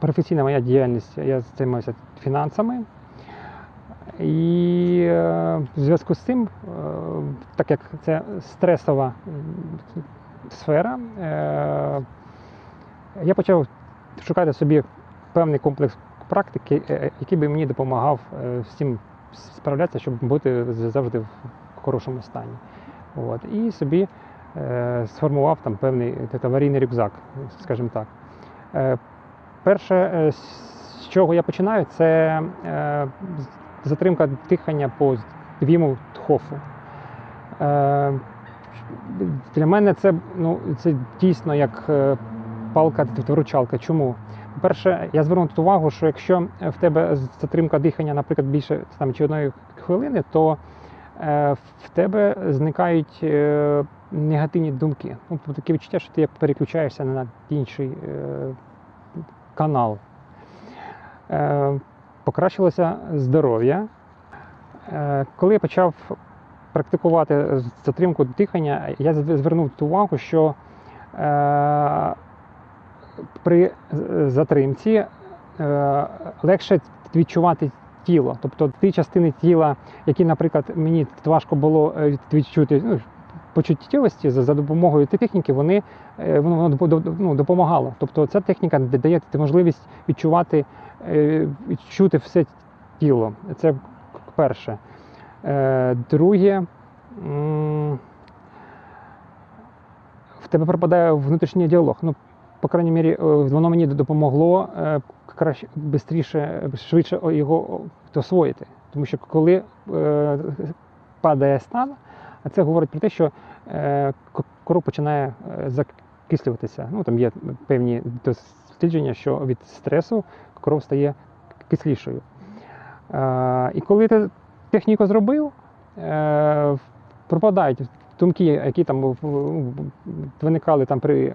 професійна моя діяльність, я займаюся фінансами. І е, в зв'язку з цим, е, так як це стресова сфера, е, я почав шукати собі певний комплекс практики, який би мені допомагав цим справлятися, щоб бути завжди в хорошому стані. От. І собі сформував там певний аварійний рюкзак, скажімо так. Перше, е, з чого я починаю, це е, затримка дихання по віму тхофу. Е, для мене це, ну, це дійсно як е, палка-виручалка. Чому? По-перше, я звернув тут увагу, що якщо в тебе затримка дихання, наприклад, більше там, чи одної хвилини, то е, в тебе зникають е, негативні думки. Ну, тобто таке відчуття, що ти переключаєшся на інший канал. Е, покращилося здоров'я. Е, коли я почав практикувати затримку дихання, я звернув увагу, що е, при затримці легше відчувати тіло. Тобто ті частини тіла, які, наприклад, мені важко було відчути ну, почуттєвості за, допомогою техніки, вони е, воно, ну, допомагало. Тобто ця техніка дає можливість відчувати, е, відчути все тіло. Це перше. Е, Друге, в тебе пропадає внутрішній діалог. Ну, по крайній мірі, воно мені допомогло краще, швидше, швидше його освоїти. Тому що коли падає стан, а це говорить про те, що е, к- кров починає е, закислюватися. Ну, там є певні дослідження, що від стресу кров стає кислішою. Е, і коли ти техніку зробив, пропадають думки, які там виникали там при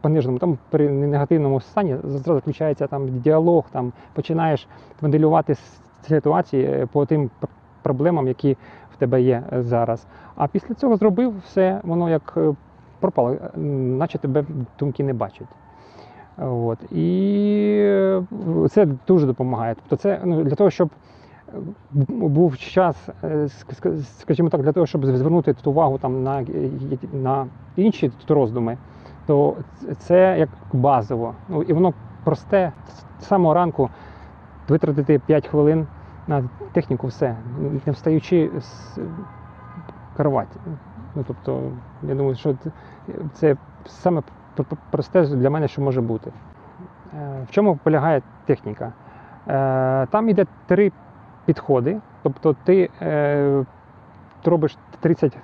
пониженому, там при негативному стані, зразу включається там діалог, там починаєш моделювати ситуації по тим проблемам, які тебе є е, зараз. А після цього зробив все, воно як е, пропало, е, наче тебе думки не бачать. От. І це дуже допомагає. Тобто це ну, для того, щоб був час, ск- ск- скажімо так, для того, щоб звернути тут увагу там, на, на інші роздуми, то це як базово. Ну, і воно просте з самого ранку витратити 5 хвилин на техніку, все, не встаючи з кроваті. Ну, тобто, я думаю, що це- саме пр- пр- просте для мене, що може бути. Е, В чому полягає техніка? Е, Там йде три підходи. Тобто ти е, робиш 30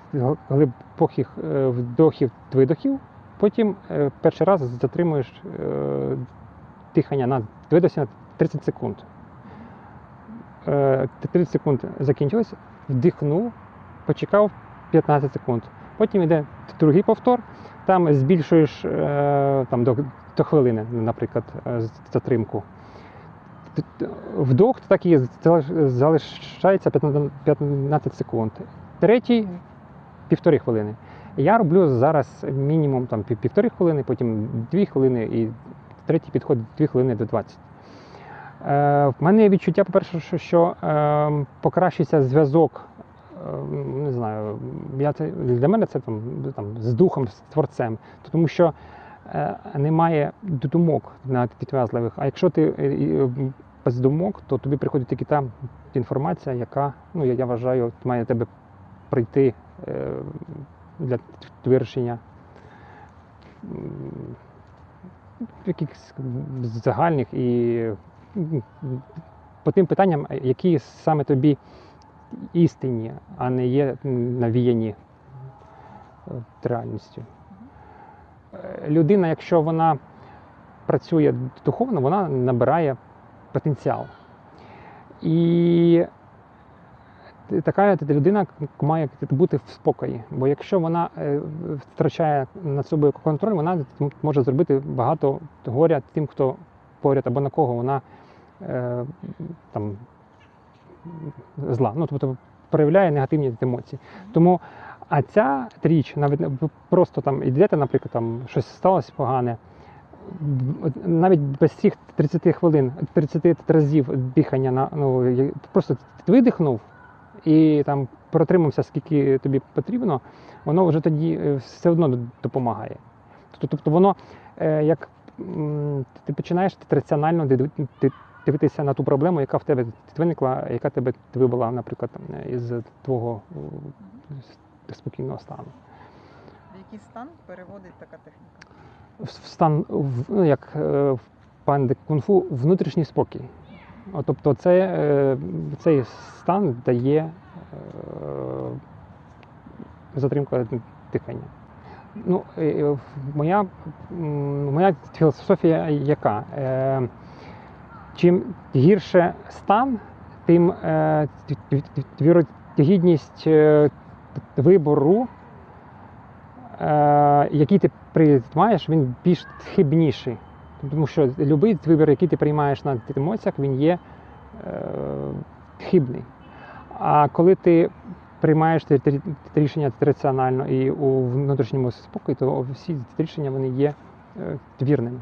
глибоких вдохів, видохів, потім перший раз затримуєш дихання на видосі на 30 секунд. Е, 30 секунд закінчилось, вдихнув, почекав 15 секунд. Потім йде другий повтор, там збільшуєш е, там, до, до хвилини, наприклад, е, затримку. Вдох так і залишається 15 15 секунд. Третій півтори хвилини. Я роблю зараз мінімум там, півтори хвилини, потім дві хвилини і третій підходить 2 хвилини до 20. Е, в мене є відчуття, по-перше, що, е, покращиться зв'язок. е, Не знаю, я це, для мене це там, там, з духом, з творцем. Тому що немає думок на підв'язливих. А якщо ти без думок, то тобі приходить тільки та інформація, яка, ну, я, я вважаю, має тебе прийти для вирішення якихось загальних і по тим питанням, які саме тобі істинні, а не є навіяні е, реальністю. Е, Людина, якщо вона працює духовно, вона набирає потенціал. І така людина має бути в спокої. Бо якщо вона е, втрачає над собою контроль, вона може зробити багато горя тим, хто поряд або на кого вона е, там зла. Ну, тобто проявляє негативні емоції. Тому, а ця річ, навіть ви просто там йдете, наприклад, там щось сталося погане, Навіть без цих 30 хвилин, 30 разів дихання на ну просто видихнув і там протримався, скільки тобі потрібно, воно вже тоді е, все одно допомагає. Тобто, тобто воно е, як ти починаєш раціонально дивитися на ту проблему, яка в тебе виникла, яка тебе вибила, наприклад, е, із твого е, спокійного стану. В який стан переводить така техніка? в стан, ну, як е, в панди кунг-фу, внутрішній спокій. От, тобто це, цей стан дає затримка дихання. Ну, моя, моя філософія яка? Чим гірше стан, тим е, вірогідність е, вибору е, який ти приймаєш, він більш хибніший. Тому що будь-який вибір, який ти приймаєш на емоціях, він є хибний. А коли ти приймаєш рішення раціонально і у внутрішньому спокої, то всі ці рішення вони є вірними.